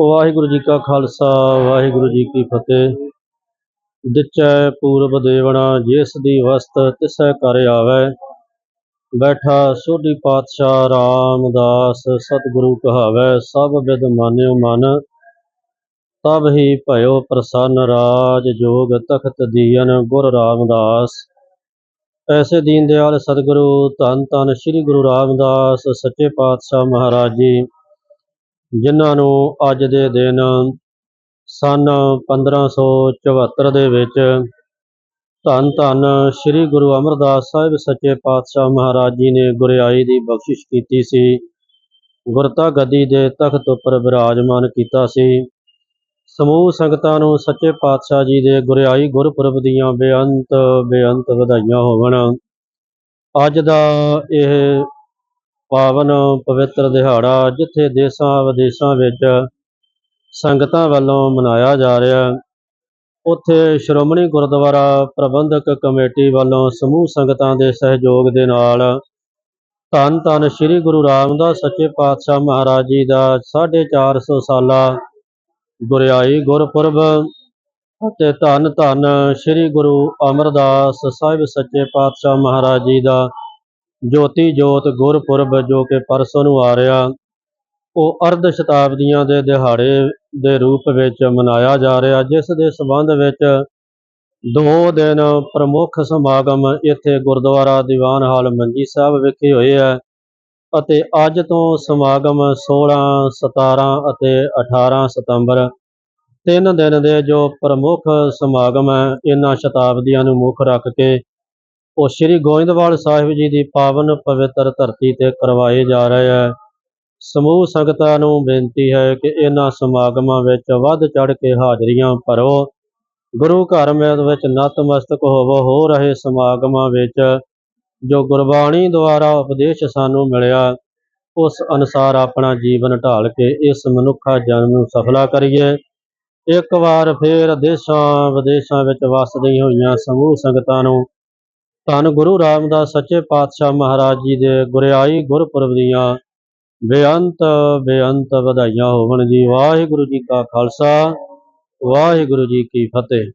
ਵਾਹਿਗੁਰੂ ਜੀ ਕਾ ਖਾਲਸਾ, ਵਾਹਿਗੁਰੂ ਜੀ ਕੀ ਫਤਿਹ। ਦਿੱਚੈ ਪੂਰਬ ਦੇਵਣਾ, ਜਿਸ ਦੀ ਵਸਤ ਤਿਸੈ ਕਰ ਆਵੇ। ਬੈਠਾ ਸੋਢੀ ਪਾਤਸ਼ਾਹ ਰਾਮਦਾਸ, ਸਤਿਗੁਰੂ ਕਹਾਵੈ, ਸਭ ਵਿਦ ਮਾਨਿਓ ਮਨ। ਤਬ ਹੀ ਭਇਓ ਪ੍ਰਸੰਨ ਰਾਜ ਜੋਗ ਤਖਤ ਦੀਨ ਗੁਰ ਰਾਮਦਾਸ। ਐਸੇ ਦੀਨ ਦਿਆਲ ਸਤਿਗੁਰੂ, ਧੰਨ ਧੰਨ ਸ੍ਰੀ ਗੁਰੂ ਰਾਮਦਾਸ, ਸੱਚੇ ਪਾਤਸ਼ਾਹ ਮਹਾਰਾਜ ਜੀ, ਜਿਨ੍ਹਾਂ ਨੂੰ ਅੱਜ ਦੇ ਦਿਨ ਸਨ 1574 ਦੇ ਵਿੱਚ ਧੰਨ ਧੰਨ ਸ੍ਰੀ ਗੁਰੂ ਅਮਰਦਾਸ ਸਾਹਿਬ ਸੱਚੇ ਪਾਤਸ਼ਾਹ ਮਹਾਰਾਜ ਜੀ ਨੇ ਗੁਰਿਆਈ ਦੀ ਬਖਸ਼ਿਸ਼ ਕੀਤੀ ਸੀ। ਗੁਰਤਾ ਗੱਦੀ ਦੇ ਤਖਤ ਉੱਪਰ ਵਿਰਾਜਮਾਨ ਕੀਤਾ ਸੀ। ਸਮੂਹ ਸੰਗਤਾਂ ਨੂੰ ਸੱਚੇ ਪਾਤਸ਼ਾਹ ਜੀ ਦੇ ਗੁਰਿਆਈ ਗੁਰਪੁਰਬ ਦੀਆਂ ਬੇਅੰਤ ਬੇਅੰਤ ਵਧਾਈਆਂ ਹੋਵਣ। ਅੱਜ ਦਾ ਇਹ ਪਾਵਨ ਪਵਿੱਤਰ ਦਿਹਾੜਾ ਜਿੱਥੇ ਦੇਸ਼ਾਂ ਵਿਦੇਸ਼ਾਂ ਵਿੱਚ ਸੰਗਤਾਂ ਵੱਲੋਂ ਮਨਾਇਆ ਜਾ ਰਿਹਾ। ਹੈ, ਉੱਥੇ ਸ਼੍ਰੋਮਣੀ ਗੁਰਦੁਆਰਾ ਪ੍ਰਬੰਧਕ ਕਮੇਟੀ ਵੱਲੋਂ ਸਮੂਹ ਸੰਗਤਾਂ ਦੇ ਸਹਿਯੋਗ ਦੇ ਨਾਲ ਧੰਨ ਧੰਨ ਸ੍ਰੀ ਗੁਰੂ ਰਾਮਦਾਸ ਸੱਚੇ ਪਾਤਸ਼ਾਹ ਮਹਾਰਾਜ ਜੀ ਦਾ 450 ਸਾਲਾ ਗੁਰਿਆਈ ਗੁਰਪੁਰਬ ਅਤੇ ਧੰਨ ਧੰਨ ਸ੍ਰੀ ਗੁਰੂ ਅਮਰਦਾਸ ਸਾਹਿਬ ਸੱਚੇ ਪਾਤਸ਼ਾਹ ਮਹਾਰਾਜ ਜੀ ਦਾ ਜੋਤੀ ਜੋਤ ਗੁਰਪੁਰਬ ਜੋ ਕਿ ਪਰਸੋਂ ਨੂੰ ਆ ਰਿਹਾ। ਉਹ ਅਰਧ ਸ਼ਤਾਬਦੀਆਂ ਦੇ ਦਿਹਾੜੇ ਦੇ ਰੂਪ ਵਿੱਚ ਮਨਾਇਆ ਜਾ ਰਿਹਾ, ਜਿਸ ਦੇ ਸਬੰਧ ਵਿੱਚ ਦੋ ਦਿਨ ਪ੍ਰਮੁੱਖ ਸਮਾਗਮ ਇੱਥੇ ਗੁਰਦੁਆਰਾ ਦੀਵਾਨ ਹਾਲ ਮੰਜੀ ਸਾਹਿਬ ਵਿਖੇ ਹੋਏ ਹੈ ਅਤੇ ਅੱਜ ਤੋਂ ਸਮਾਗਮ 16 17 ਅਤੇ 18 ਸਤੰਬਰ ਤਿੰਨ ਦਿਨ ਦੇ ਜੋ ਪ੍ਰਮੁੱਖ ਸਮਾਗਮ ਹੈ, ਇਹਨਾਂ ਸ਼ਤਾਬਦੀਆਂ ਨੂੰ ਮੁੱਖ ਰੱਖ ਕੇ ਉਹ ਸ੍ਰੀ ਗੋਇੰਦਵਾਲ ਸਾਹਿਬ ਜੀ ਦੀ ਪਾਵਨ ਪਵਿੱਤਰ ਧਰਤੀ ਤੇ ਕਰਵਾਏ ਜਾ ਰਹੇ ਹੈ। ਸਮੂਹ ਸੰਗਤਾਂ ਨੂੰ ਬੇਨਤੀ ਹੈ ਕਿ ਇਹਨਾਂ ਸਮਾਗਮਾਂ ਵਿੱਚ ਵੱਧ ਚੜ ਕੇ ਹਾਜ਼ਰੀਆਂ ਭਰੋ। ਗੁਰੂ ਘਰ ਮੇਦ ਵਿੱਚ ਨਤਮਸਤਕ ਹੋਵੋ। ਹੋ ਰਹੇ ਸਮਾਗਮਾਂ ਵਿੱਚ ਜੋ ਗੁਰਬਾਣੀ ਦੁਆਰਾ ਉਪਦੇਸ਼ ਸਾਨੂੰ ਮਿਲਿਆ, ਉਸ ਅਨੁਸਾਰ ਆਪਣਾ ਜੀਵਨ ਢਾਲ ਕੇ ਇਸ ਮਨੁੱਖਾ ਜਨਮ ਨੂੰ ਸਫਲਾ ਕਰੀਏ। ਇੱਕ ਵਾਰ ਫੇਰ ਦੇਸ਼ਾਂ ਵਿਦੇਸ਼ਾਂ ਵਿੱਚ ਵਸਦੀਆਂ ਹੋਈਆਂ ਸਮੂਹ ਸੰਗਤਾਂ ਨੂੰ ਧੰਨ ਗੁਰੂ ਰਾਮਦਾਸ ਸੱਚੇ ਪਾਤਸ਼ਾਹ ਮਹਾਰਾਜ ਜੀ ਦੇ ਗੁਰਿਆਈ ਗੁਰਪੁਰਬ ਦੀਆਂ ਬੇਅੰਤ ਬੇਅੰਤ ਵਧਾਈਆਂ ਹੋਵਣ ਜੀ। ਵਾਹਿਗੁਰੂ ਜੀ ਕਾ ਖਾਲਸਾ ਵਾਹਿਗੁਰੂ ਜੀ ਕੀ ਫਤਿਹ।